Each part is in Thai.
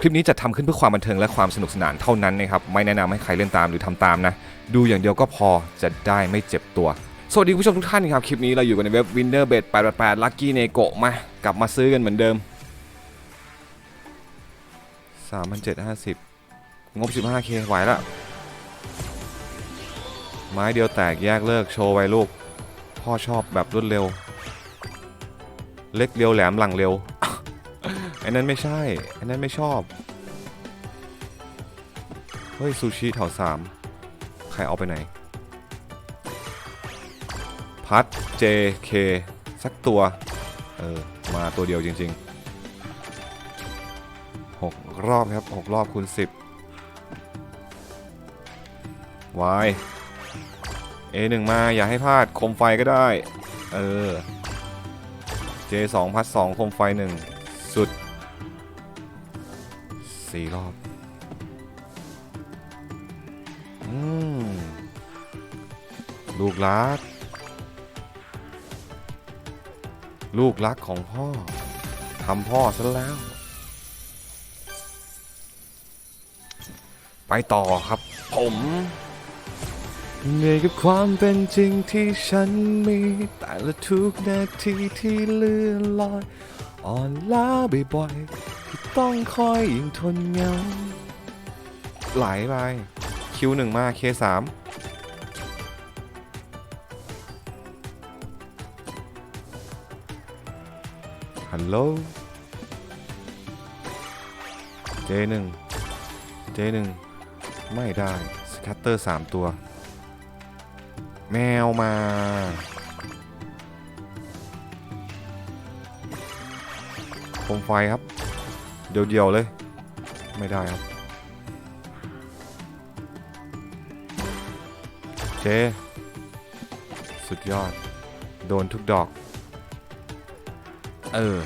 คลิปนี้จะทำขึ้นเพื่อความบันเทิงและความสนุกสนานเท่านั้นนะครับ ไม่แนะนำให้ใครเล่นตามหรือทำตามนะ ดูอย่างเดียวก็พอจะได้ไม่เจ็บตัว สวัสดีคุณผู้ชมทุกท่านครับ คลิปนี้เราอยู่กันในเว็บ Winnerbet 888 Lucky n e g o มากลับมาซื้อกันเหมือนเดิม 3,750 งบ 15k ไหวละไม้เดียวแตกแยกเลิกโชว์ไว้ลูก พ่อชอบแบบรวดเร็ว เล็กเร็วแหลมหลังเร็ว อันนั้นไม่ใช่ อันนั้นไม่ชอบ เฮ้ย ซูชิแถวสามใครเอาไปไหน พัดเจเคสักตัว เออ มาตัวเดียวจริงๆหกรอบครับหกรอบคูณสิบวาย A1 มาอย่าให้พลาดคมไฟก็ได้ เออ J2 พัด2คมไฟ 1 สุด 4รอบ อืม ลูกรัก ลูกรักของพ่อ ทำพ่อซะแล้ว ไปต่อครับ ผมเหนื่อยกับความเป็นจริงที่ฉันมี แต่ละทุกนาทีที่เลื่อนลอย อ่อนล้าบ่อยๆ ต้องคอยยิ่งทนเหงาไหลไปคิวหนึ่งมาเคสามฮัลโหลเจหนึ่งเจหนึ่งไม่ได้สแคตเตอร์สามตัว แมวมาโคมไฟครับ เดียวๆเลย ไม่ได้ครับเจสุดยอด โดนทุกดอก เออ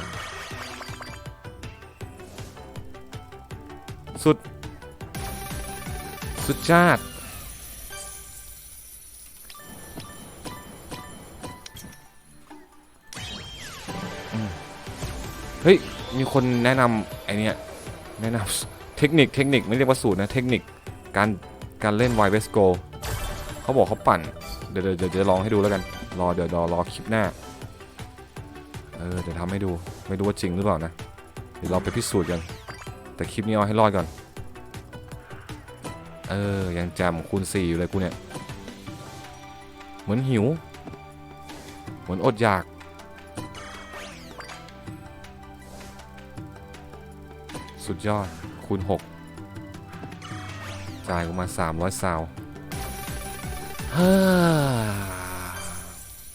สุด สุดจาดเฮ้ย มีคนแนะนำ เนี้ยแนะนำเทคนิคเทคนิคไม่เรียกว่าสูตรนะเทคนิคการการเล่น y w e s t Go เขาบอกเขาปั่น เดี๋ยวเดี๋ยวจะลองให้ดูแล้วกัน รอเดี๋ยวรอรอคลิปหน้า เออเดี๋ยวทำให้ดูไม่รู้ว่าจริงหรือเปล่านะ เดี๋ยวเราไปพิสูจน์กัน แต่คลิปนี้เอาให้รอดก่อน เออยังจมคูณ4อยู่เลยกูเนี่ย เหมือนหิว เหมือนอดอยาก สุดยอด คูณ 6 จ่ายกูมา 300ซาวฮ่า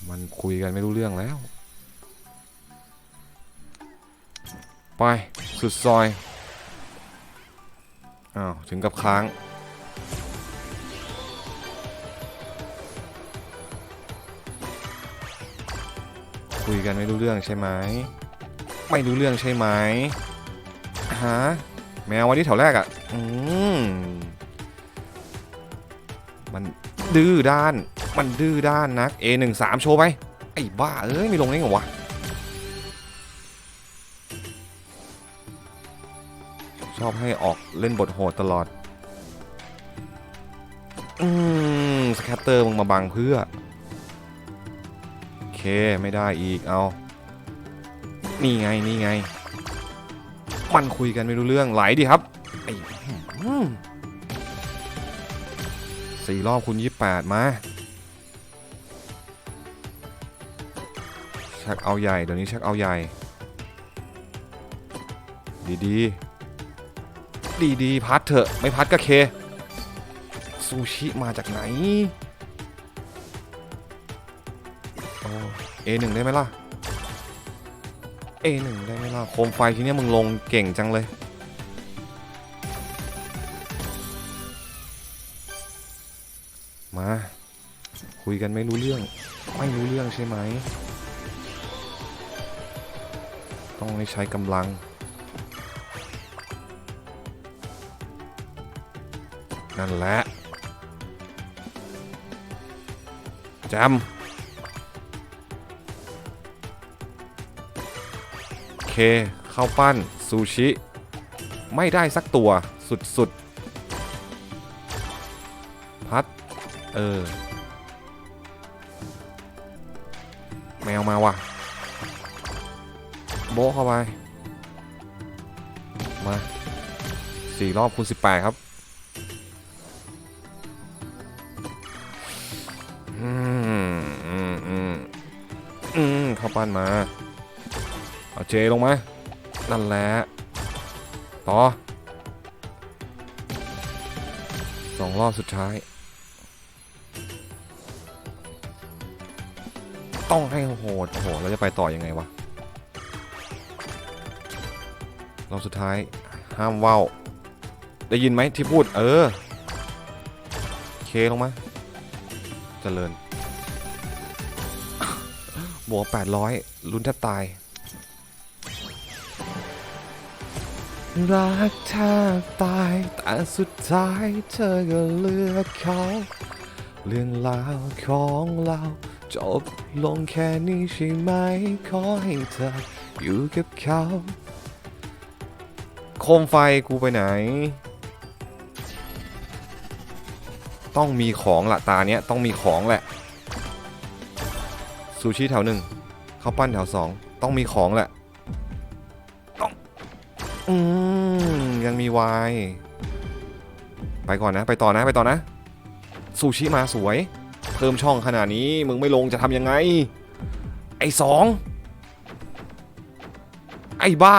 มันคุยกันไม่รู้เรื่องแล้ว ไป สุดซอย อ้าว ถึงกับค้างคุยกันไม่รู้เรื่องใช่ไหม ไม่รู้เรื่องใช่ไหม ฮะแมววันที่แถวแรกอะ่ะ อืม มันดื้อด้าน มันดื้อด้านนัก A13 โชว์ไป ไอ้บ้า เอ้ยม่ลงได้ไงวะ ชอบให้ออกเล่นบทโหดตลอด อืม สแคตเตอร์มึงมาบังเพื่อ โอเค ไม่ได้อีก เอา นี่ไง นี่ไง มันคุยกันไม่รู้เรื่องไหลดิครับสี่รอบคุณยี่แปดมาชักเอาใหญ่เดี๋ยวนี้ชักเอาใหญ่ ดีดีดีดีพัดเถอะไม่พัดก็เค ซูชิมาจากไหนโอเอหนึ่งได้ไหมล่ะ A1 ได้ไหมล่ะ โคมไฟทีเนี้ยมึงลงเก่งจังเลย มา คุยกันไม่รู้เรื่อง ไม่รู้เรื่องใช่ไหม ต้องใช้กำลัง นั่นแหละจำ เคข้าวปั้นซูชิ ไม่ได้สักตัวสุดๆ พัด เออ แมวมาว่ะ โบเข้าไป มาสี่รอบคูณสิบแปดครับอืมอืมอืมอืมเข้าปั้นมา เอาเจลงมา นั่นแหละ ต่อสองรอบสุดท้าย ต้องให้โหดโอ้โห เราจะไปต่อยังไงวะ รอบสุดท้าย ห้ามว่าวได้ยินไหมที่พูด เออ เคลงมาเจริญ บวก800ลุ้นแทบตาย รักแทบตายแต่สุดท้ายเธอก็เลือกเขา เรื่องราวของเราจบลงแค่นี้ใช่ไหม ขอให้เธออยู่กับเขา โคมไฟกูไปไหน ต้องมีของละตาเนี้ยต้องมีของแหละ ซูชิแถวหนึ่งข้าวปั้นแถวสองต้องมีของแหละ อืมยังมีวายไปก่อนนะ ไปต่อนะไปต่อนะซูชิมาสวย เพิ่มช่องขนาดนี้มึงไม่ลงจะทำยังไง ไอ้สองไอ้บ้า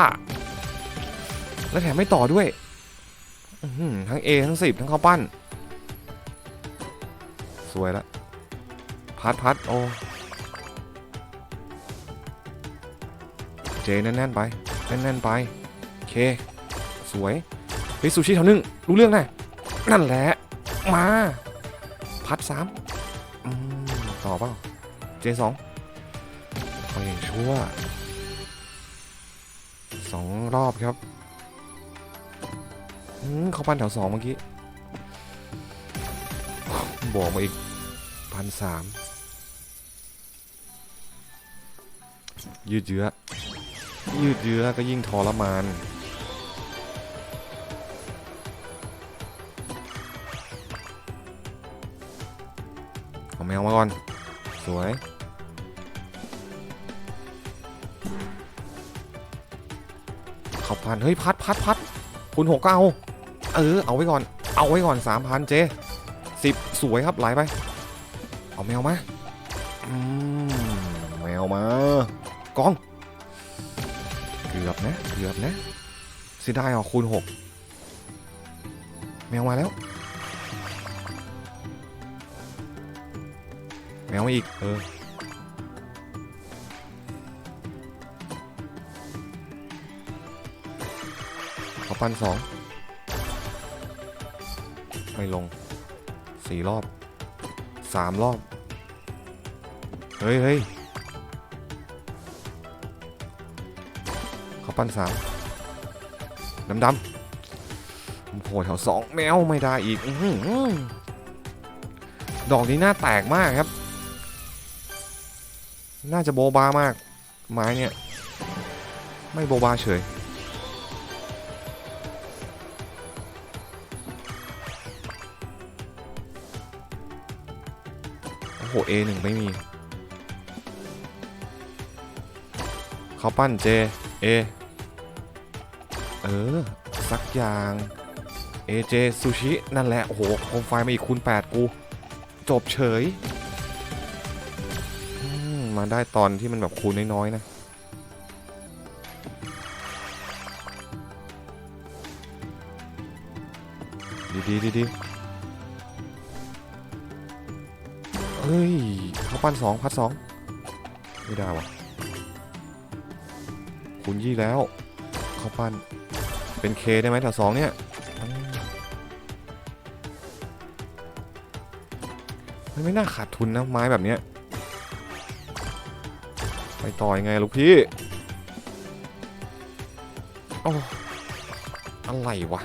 แล้วแถมไม่ต่อด้วยอื้อหือทั้ง A ทั้ง10ทั้งข้าวปั้น สวยละพัดพัดโอเจแน่นๆไป แน่นๆไป เค สวยเฮ้ยซูชิแถวหนึ่งรู้เรื่องนะนั่นแหละ มา พัดสามต่อเปล่าเจสองขออย่างชั่วสองรอบครับเขาปั้นแถวสองเมื่อกี้บวกมาอีกพันสามยืดเยื้อยืดเยื้อก็ยิ่งทรมาน วมาก่อน สวยเขาพัน เฮ้ย พัดพัดพัดคุณหกก็เอา เออ เอาไว้ก่อน เอาไว้ก่อนสามพันเจสิบสวยครับไหลไป เอาแมวมาอืมแมวมากอง เกือบนะ เกือบนะเสียดายอะคูณหกแมวมาแล้ว แมวมาอีก เออ ขอปั้นสอง ไม่ลงสี่รอบสามรอบ เฮ้ยเฮ้ยขาปั้นสามดำดำโผล่แถวสองแมวไม่ได้อีกอดอกนี้หน้าแตกมากครับ น่าจะโบบามาก ไม้เนี่ย ไม่โบบาเฉย โอ้โห A1 ไม่มี เขาปั้น J A เออ สักอย่าง AJ ซูชิ นั่นแหละ โอ้โห โคมไฟมาอีกคูณ8 กู จบเฉย มาได้ตอนที่มันแบบคูณน้อยๆนะดีดีดีดีเฮ้ยเขาปั้นสองพัดสองไม่ได้วะคูณยี่แล้วเขาปั้นเป็นเคได้ไหมแถวสองเนี่ยมันไม่น่าขาดทุนนะไม้แบบเนี้ย ไปต่อยไงลูกพี่โอ้อะไรวะ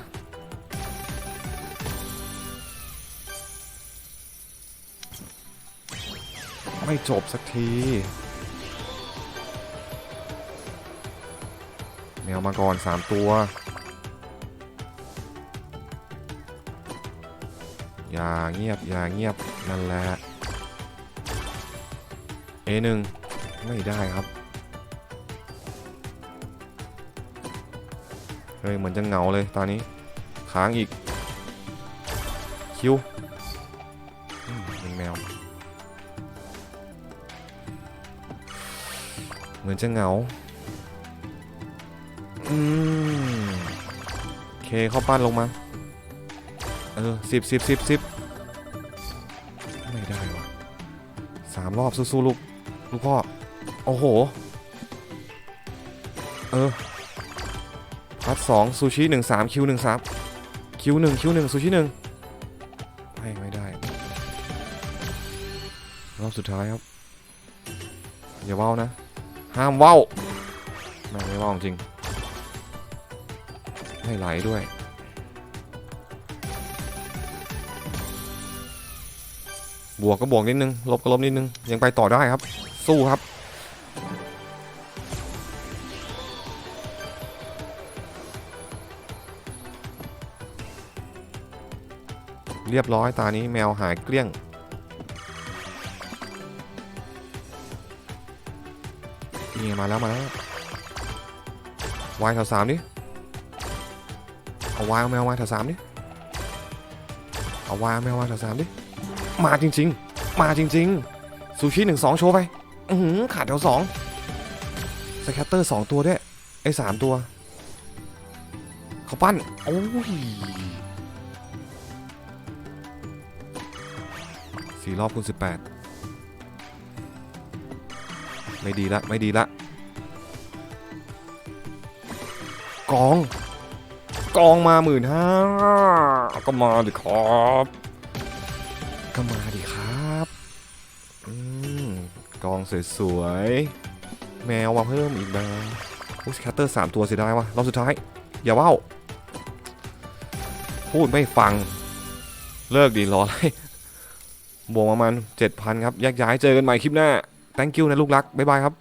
ไม่จบสักทีแมวมาก่อนสามตัว อย่าเงียบ อย่าเงียบ นั่นแหละ A1 ไม่ได้ครับ เฮ้ย เหมือนจะเหงาเลยตอนนี้ ค้างอีก คิวอืมเป็นแมว เหมือนจะเหงา อืมเคเข้าปั้นลงมา เออสิบสิบสิบสิบไม่ได้วะสามรอบสู้ๆลูก ลูกพ่อ โอ้โห เออพัดสองซูชิหนึ่งสามคิวหนึ่งสามคิวหนึ่งคิวหนึ่งซูชิหนึ่งไม่ไม่ได้ รอบสุดท้ายครับ อย่าเว้านะ ห้ามเว้าแม่ไม่เว้าจริง ไม่ไหลด้วยบวกก็บวกนิดนึง ลบก็ลบนิดนึง ยังไปต่อได้ครับ สู้ครับ เรียบร้อยตานี้แมวหายเกลี้ยง นี่มาแล้วมาแล้ววายแถวสามดิ เอาวายเอาแมววายแถวสามดิ เอาวายเอาแมววายแถวสามดิ มาจริง ๆ มาจริง ๆ ซูชิหนึ่งสองโชว์ไป อือขาดแถวสองสแคตเตอร์สองตัวด้วย ไอ้สามตัว เขาปั้น โอ้ย สี่รอบคูณสิบแปดไม่ดีละไม่ดีละกอง กองมาหมื่นห้าก็มาดิครับก็มาดิครับอืมกองสวยๆแมวมาเพิ่มอีกนะอุ้ยแคตเตอร์สามตัวเสียดายวะรอบสุดท้าย อย่าว่าวพูดไม่ฟัง เลิกดีรออะไร บวกประมาณ7,000ครับแยกย้ายเจอกันใหม่คลิปหน้า thank you นะลูกรักบ๊ายบายครับ